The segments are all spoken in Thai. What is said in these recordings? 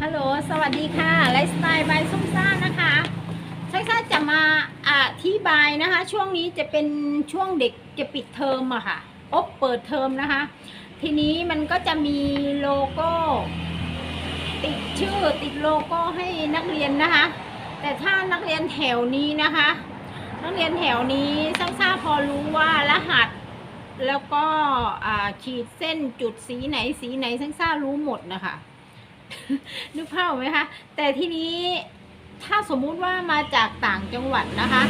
ฮัลโหล สวัสดีค่ะ ไลฟ์สไตล์บายส้มซ่านะคะส้มซ่าจะมาอธิบายนะคะ ช่วงนี้จะเป็นช่วงเด็กจะปิดเทอมอะค่ะ อบเปิดเทอมนะคะ ทีนี้มันก็จะมีโลโก้ ติดชื่อติดโลโก้ให้นักเรียนนะคะ แต่ถ้านักเรียนแถวนี้นะคะ นักเรียนแถวนี้ซ่าซ่าพอรู้ว่ารหัสแล้วก็ขีดเส้นจุดสีไหนสีไหนซ่าซ่ารู้หมดนะคะ นึกภาพไหมคะ แต่ทีนี้ถ้าสมมุติว่ามาจากต่างจังหวัดนะคะ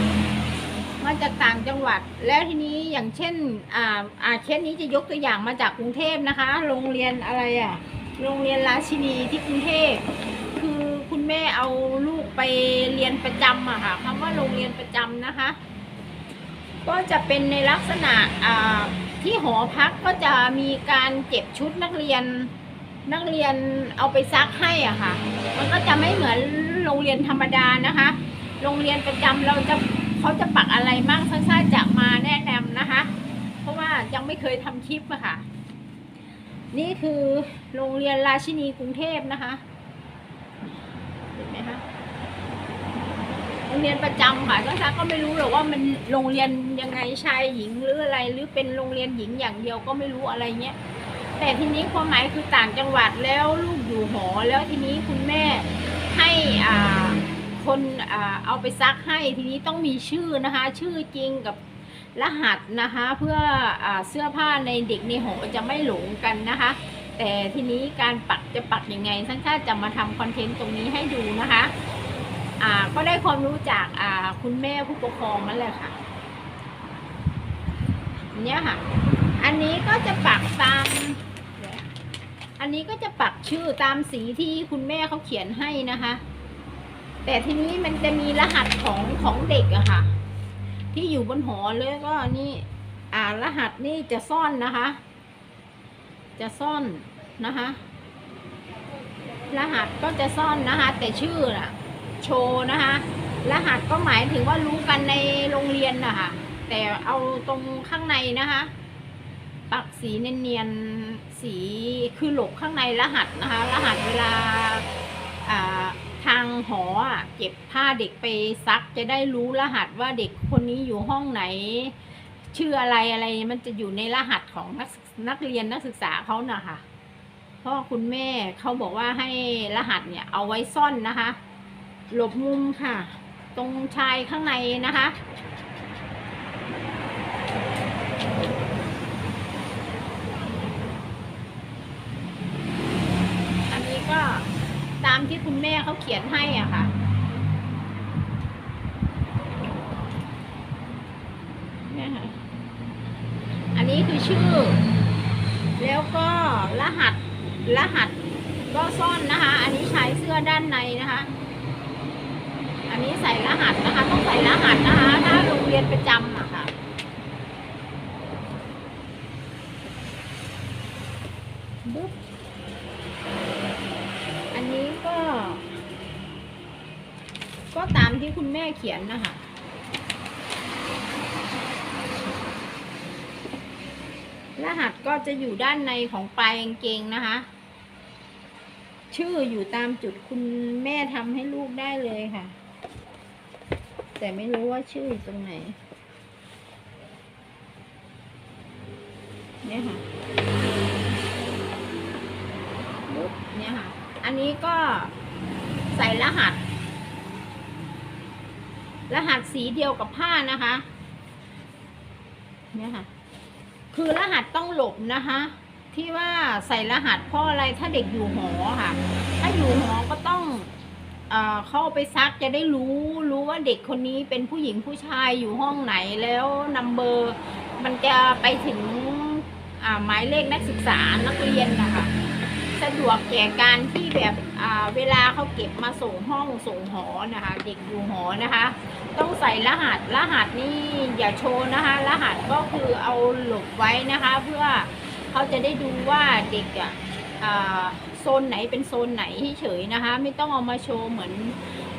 มาจากต่างจังหวัด แล้วทีนี้อย่างเช่น อ่าอ่าเคสนี้จะยกตัวอย่างมาจากกรุงเทพนะคะ โรงเรียนอะไรอะ่ะ โรงเรียนราชินีที่กรุงเทพคือคุณแม่เอาลูกไปเรียนประจำอะค่ะคำว่าโรงเรียนประจำนะคะ ก็จะเป็นในลักษณะอ่าที่หอพักก็จะมีการเก็บชุดนักเรียน นักเรียนเอาไปซักให้อะค่ะ มันก็จะไม่เหมือนโรงเรียนธรรมดานะคะ โรงเรียนประจำเราจะเขาจะปักอะไรมั่งซ่าๆจะมาแนะนำนะคะ เพราะว่ายังไม่เคยทำคลิปอะค่ะ นี่คือโรงเรียนราชินีกรุงเทพนะคะเห็นไหมคะโรงเรียนประจำค่ะซ่าๆก็ไม่รู้หรอกว่ามันโรงเรียนยังไงชายหญิงหรืออะไร หรือเป็นโรงเรียนหญิงอย่างเดียวก็ไม่รู้อะไรเงี้ย แต่ทีนี้ความหมายคือต่างจังหวัดแล้วลูกอยู่หอ แล้วทีนี้คุณแม่ให้อ่าคนอ่าเอาไปซักให้ทีนี้ต้องมีชื่อนะคะ ชื่อจริงกับรหัสนะคะ เพื่ออเสื้อผ้าในเด็กในหอจะไม่หลงกันนะคะ แต่ทีนี้การปักจะปักยังไงท่านชาจะมาทำคอนเทนต์ตรงนี้ให้ดูนะคะอ่าก็ได้ความรู้จากอ่าคุณแม่ผู้ปกครองนั่นแหละค่ะเนี่ยค่ะ อันนี้ก็จะปักตาม อันนี้ก็จะปักชื่อตามสีที่คุณแม่เขาเขียนให้นะคะ แต่ทีนี้มันจะมีรหัสของของเด็กอะค่ะ ที่อยู่บนหอเลยก็นี่ อ่ารหัสนี่จะซ่อนนะคะ จะซ่อนนะคะ รหัสก็จะซ่อนนะคะ แต่ชื่อน่ะ โชว์นะคะ รหัสก็หมายถึงว่ารู้กันในโรงเรียนนะคะแต่เอาตรงข้างในนะคะ ปักสีเนียนๆสี คือหลบข้างในรหัสนะคะ รหัสเวลาทางหอเก็บผ้าเด็กไปซักจะได้รู้รหัสว่าเด็กคนนี้อยู่ห้องไหน ชื่ออะไรอะไรมันจะอยู่ในรหัสของนักนักเรียนนักศึกษาเขานะคะพราะคุณแม่เขาบอกว่าให้รหัสเนี่ยเอาไว้ซ่อนนะคะ หลบมุมค่ะ ตรงชายข้างในนะคะ อันนี้ก็ตามที่คุณแม่เขาเขียนให้อะค่ะ เนี่ยค่ะ อันนี้คือชื่อ แล้วก็รหัส รหัสก็ซ่อนนะคะ อันนี้ใช้เสื้อด้านในนะคะ อันนี้ใส่รหัสนะคะ ต้องใส่รหัสนะคะ ถ้าโรงเรียนประจำอะค่ะบุ๊ นี้ก็ ก็ตามที่คุณแม่เขียนนะคะรหัสก็จะอยู่ด้านในของปลายกางเกงนะคะ ชื่ออยู่ตามจุดคุณแม่ทำให้ลูกได้เลยค่ะ แต่ไม่รู้ว่าชื่ออยู่ตรงไหน เนี่ยค่ะเนี่ยค่ะ อันนี้ก็ใส่รหัส รหัสสีเดียวกับผ้านะคะ เนี่ยค่ะ คือรหัสต้องหลบนะคะ ที่ว่าใส่รหัสเพราะอะไรถ้าเด็กอยู่หอค่ะ ถ้าอยู่หอก็ต้องเออเข้าไปซักจะได้รู้รู้ว่าเด็กคนนี้เป็นผู้หญิงผู้ชายอยู่ห้องไหนแล้วนัมเบอร์ มันจะไปถึงอ่าหมายเลขนักศึกษานักเรียนนะคะ สะดวกแก่การที่แบบเวลาเขาเก็บมาส่งห้องส่งหอนะคะ เด็กอยู่หอนะคะ ต้องใส่รหัสรหัสนี่อย่าโชว์นะคะ รหัสก็คือเอาหลบไว้นะคะ เพื่อเขาจะได้ดูว่าเด็กอะโซนไหนเป็นโซนไหนเฉยนะคะ ไม่ต้องเอามาโชว์เหมือน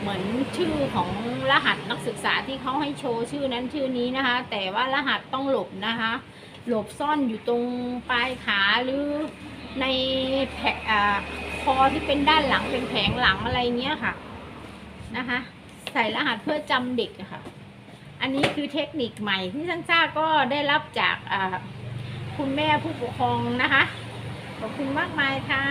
เหมือนชื่อของรหัสนักศึกษาที่เขาให้โชว์ชื่อนั้นชื่อนี้นะคะ แต่ว่ารหัสต้องหลบนะคะ หลบซ่อนอยู่ตรงปลายขาหรือ ในแผอ่าคอที่เป็นด้านหลังเป็นแผงหลังอะไรเงี้ยค่ะนะคะ ใส่รหัสเพื่อจำเด็กค่ะ อันนี้คือเทคนิคใหม่ที่ซันซ่าก็ได้รับจากอ่าคุณแม่ผู้ปกครองนะคะ ขอบคุณมากมายค่ะ